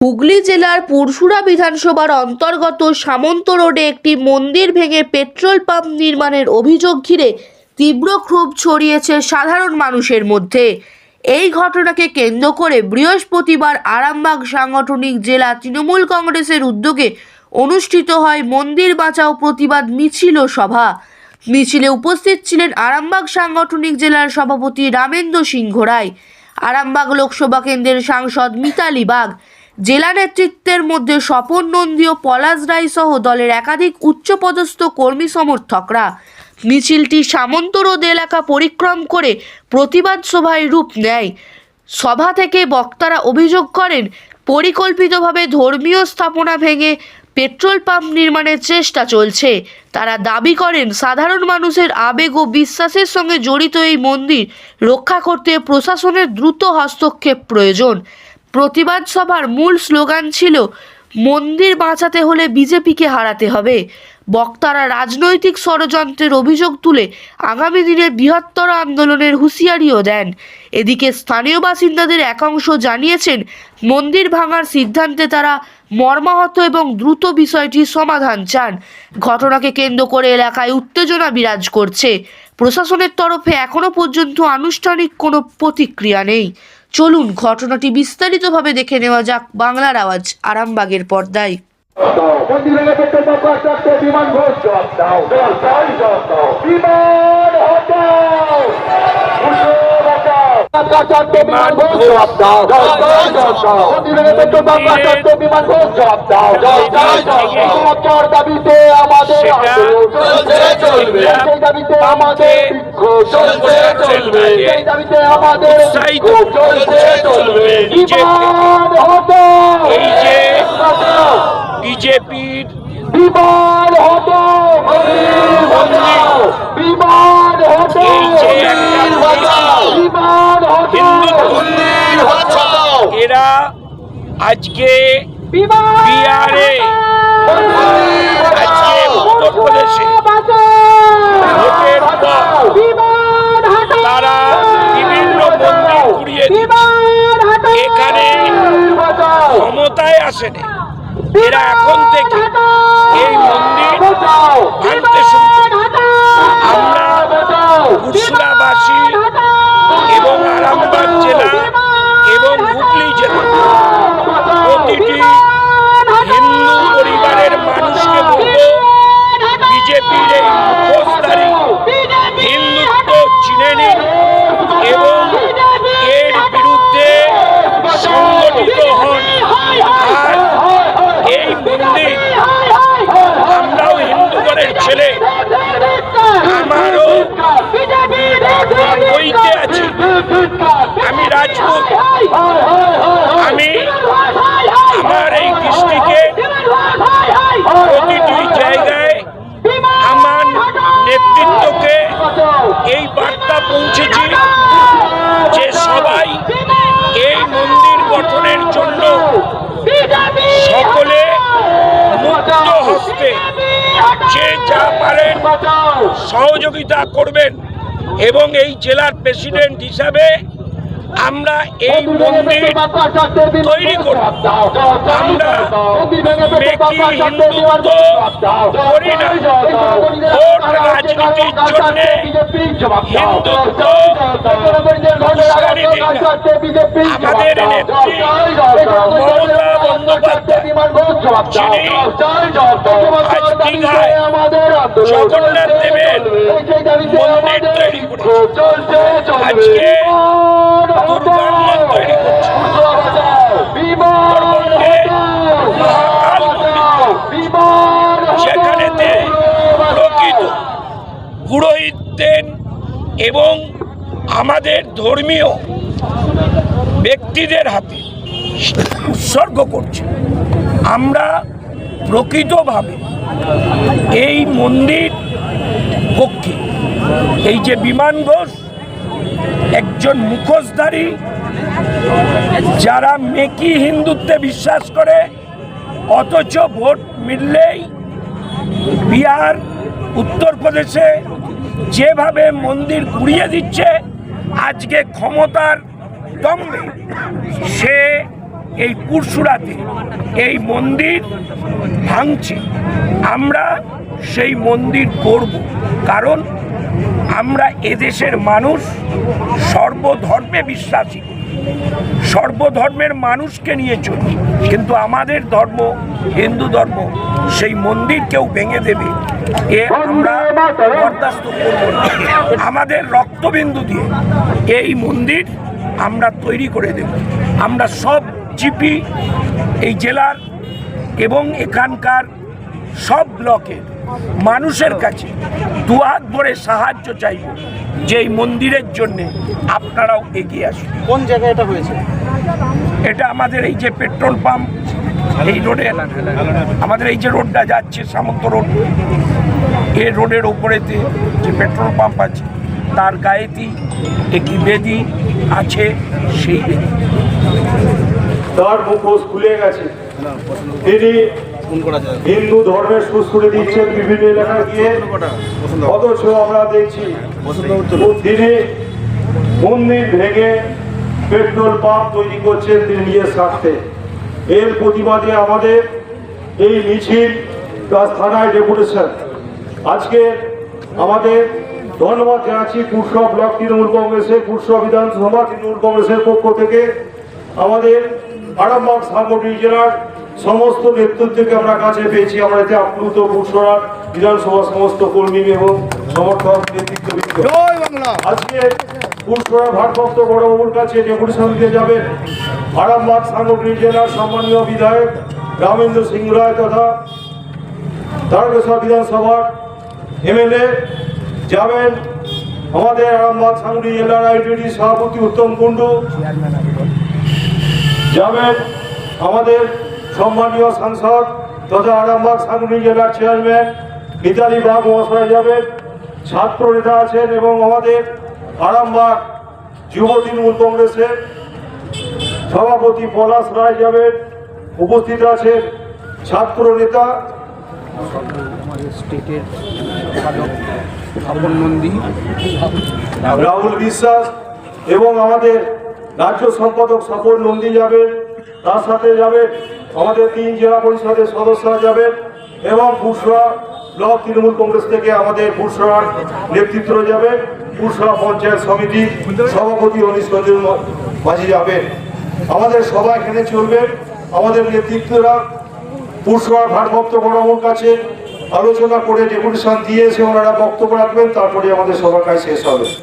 হুগলি জেলার পুরসুরা বিধানসভার অন্তর্গত সামন্ত রোডে একটি মন্দির ভেঙে পেট্রোল পাম্প নির্মাণের অভিযোগ ঘিরে তীব্র ক্ষোভ ছড়িয়েছে সাধারণ মানুষের মধ্যে। এই ঘটনাকে কেন্দ্র করে বৃহস্পতিবার আরামবাগ সাংগঠনিক জেলা তৃণমূল কংগ্রেসের উদ্যোগে অনুষ্ঠিত হয় মন্দির বাঁচাও প্রতিবাদ মিছিল ও সভা। মিছিলে উপস্থিত ছিলেন আরামবাগ সাংগঠনিক জেলার সভাপতি রামেন্দ্র সিংহ রায়, আরামবাগ লোকসভা কেন্দ্রের সাংসদ মিতালি বাগ জেলা নেতৃত্বের মধ্যে স্বপন নন্দী ও পলাশ রায় সহ দলের একাধিক উচ্চপদস্থ কর্মী সমর্থকরা। মিছিলটি সামন্ত রোড এলাকা পরিক্রম করে প্রতিবাদ সভায় রূপ নেয়। সভা থেকে বক্তারা অভিযোগ করেন, পরিকল্পিতভাবে ধর্মীয় স্থাপনা ভেঙে পেট্রোল পাম্প নির্মাণের চেষ্টা চলছে। তারা দাবি করেন, সাধারণ মানুষের আবেগ ও বিশ্বাসের সঙ্গে জড়িত এই মন্দির রক্ষা করতে প্রশাসনের দ্রুত হস্তক্ষেপ প্রয়োজন। প্রতিবাদ সভার মূল স্লোগান ছিল, মন্দির বাঁচাতে হলে বিজেপিকে হারাতে হবে। বক্তারা রাজনৈতিক ষড়যন্ত্রের অভিযোগ তুলে আগামী দিনে বৃহত্তর আন্দোলনের হুঁশিয়ারিও দেন। এদিকে স্থানীয় বাসিন্দাদের একাংশ জানিয়েছেন, মন্দির ভাঙার সিদ্ধান্তে তারা মর্মাহত এবং দ্রুত বিষয়টির সমাধান চান। ঘটনাকে কেন্দ্র করে এলাকায় উত্তেজনা বিরাজ করছে। প্রশাসনের তরফে এখনও পর্যন্ত আনুষ্ঠানিক কোনো প্রতিক্রিয়া নেই। চলুন ঘটনাটি বিস্তারিতভাবে দেখে নেওয়া যাক বাংলার আওয়াজ আরামবাগের পর্দায় বিমান বিমান বিমান ঘোষ জবাব দাও বিমান ঘোষ জবাব দাও দাবিতে আমাদের চলবে সেই দাবিতে আমাদের চলবে সেই দাবিতে আমাদের চলবে বিমান যে বিজেপির বিমান হটো বাঁচাও বিমান হটো এই যে একটা বাঁচাও বিমান হটো হিন্দু মন্দির বাঁচাও এরা আজকে বিহারে, আজকে উত্তরপ্রদেশে তারা বিভিন্ন মন্দির ঘুরিয়ে এখানে ক্ষমতায় আসেনি। এরা এখন থেকে এই মন্দির ভাঙতে শুরু আমরা পুরসুরাবাসী এবং আরামবাগ জেলা এবং হুগলি জেলা প্রতিটি হিন্দু পরিবারের মানুষকে বলব বিজেপির এই মুখোশধারী হিন্দুত্ব চিনে নিন এবং এর বিরুদ্ধে সংগঠিত হন আর এই মন্দির আমরাও হিন্দু ঘরের ছেলে আমারও বইতে আছে আমি রাজপুত আমি আমার এই ডিস্ট্রিক্টে প্রতিটি জায়গায় আমার নেতৃত্বকে এই বার্তা পৌঁছেছি যে সবাই এই মন্দির গঠনের জন্য সকলে মুক্ত হস্তে যে যা পারেন সহযোগিতা করবেন এবং এই জেলার প্রেসিডেন্ট হিসাবে আমরা এই মন্দির তৈরি আমরা হিন্দুত্ব করি না ভোট রাজনীতির জন্য হিন্দুত্ব উস্কানি দিই না। আমাদের নেত্রী মমতা যিনি দীঘায় জগন্নাথ দেবের মন্দির তৈরি আজকে দুর্গার তৈরি প্রকৃত পুরোহিতদের এবং আমাদের ধর্মীয় ব্যক্তিদের হাতে উৎসর্গ করছে। আমরা প্রকৃতভাবে এই মন্দির পক্ষে, এই যে বিমান ঘোষ, একজন মুখোশধারী, যারা মেকি হিন্দুত্বে বিশ্বাস করে, অথচ ভোট মিললেই বিহার, উত্তরপ্রদেশে যেভাবে মন্দির ঘুরিয়ে দিচ্ছে, আজকে ক্ষমতার দম্ভে সে এই পুরসুরাতে এই মন্দির ভাঙছে। আমরা সেই মন্দির করব। কারণ আমরা এদেশের মানুষ, সর্বধর্মে বিশ্বাসী। সর্বধর্মের মানুষকে নিয়ে চলি। কিন্তু আমাদের ধর্ম, হিন্দু ধর্ম, সেই মন্দির কেউ ভেঙে দেবে। এ আমরা আমাদের রক্তবিন্দু দিয়ে এই মন্দির আমরা তৈরি করে দেব। আমরা সব জিপি এই জেলার এবং এখানকার সব ব্লকের মানুষের কাছে দুহাত ভরে সাহায্য চাইব যে এই মন্দিরের জন্যে আপনারাও এগিয়ে আসুন। কোন জায়গায় এটা হয়েছে? এটা আমাদের এই যে পেট্রোল পাম্প এই রোডে আমাদের এই যে রোডটা যাচ্ছে সামন্ত রোড এই রোডের ওপরেতে যে পেট্রোল পাম্প আছে তার গায়েতেই একটি বেদি আছে সেই বেদি। তার মুখোশ খুলে গেছে। তিনি হিন্দু ধর্মের সুস্থ দিচ্ছেন বিভিন্ন এলাকায় গিয়ে। অথচ আমরা দেখছি তিনি মন্দির ভেঙে পেট্রোল পাম্প তৈরি করছেন তিনি নিজের স্বার্থে। এর প্রতিবাদে আমাদের এই মিছিল প্লাস থানায় ডেপুটেশন। আজকে আমাদের ধন্যবাদ জানাচ্ছি পুরসভা ব্লক তৃণমূল কংগ্রেসের, পুরসভা বিধানসভা তৃণমূল কংগ্রেসের পক্ষ থেকে আমাদের আরামবাগ সাংগঠনিক জেলার সমস্ত নেতৃত্বকে আমরা কাছে পেয়েছি। আমরা এতে আপ্লুত পুরসভার বিধানসভা সমস্ত কর্মী এবং সমর্থক নেতৃত্ববৃন্দ। আজকে পুরসভা ভারপ্রাপ্ত বড়বাবুর কাছে ডেপুটেশন দিতে যাবেন আরামবাগ সাংগঠনিক জেলার সম্মানীয় বিধায়ক রামেন্দ্র সিং রায় তথা তারকেশ্বর বিধানসভার এমএলএ যাবেন। আমাদের আরামবাগ সাংগঠনিক জেলার আইটিডি সভাপতি উত্তম কুণ্ডু। যাবেন আমাদের সম্মানীয় সাংসদ তথা আরামবাগ সাংগঠনিক জেলার চেয়ারম্যান মিতালি বাগ মহাশয় যাবেন। ছাত্র নেতা আছেন এবং আমাদের আরামবাগ যুব তৃণমূল কংগ্রেসের সভাপতি পলাশ রায় যাবেন। উপস্থিত আছেন ছাত্র নেতা রাহুল বিশ্বাস এবং আমাদের রাজ্য সম্পাদক স্বপন নন্দী যাবেন তার সাথে যাবে আমাদের তিন জেলা পরিষদের সদস্যরা যাবেন এবং পুরসভা ব্লক তৃণমূল কংগ্রেস থেকে আমাদের পুরসভার নেতৃত্ব যাবে। পুরসভা পঞ্চায়েত সমিতি সভাপতি অনিশ রঞ্জন মাঝি যাবেন আমাদের সভা এখানে চলবে। আমাদের নেতৃত্বরা পুরসভার ভারপ্রাপ্ত বড়বাবুর কাছে আলোচনা করে ডেপুটেশন দিয়ে এসে ওনারা বক্তব্য রাখবেন, তারপরে আমাদের সভা কাজ শেষ হবে।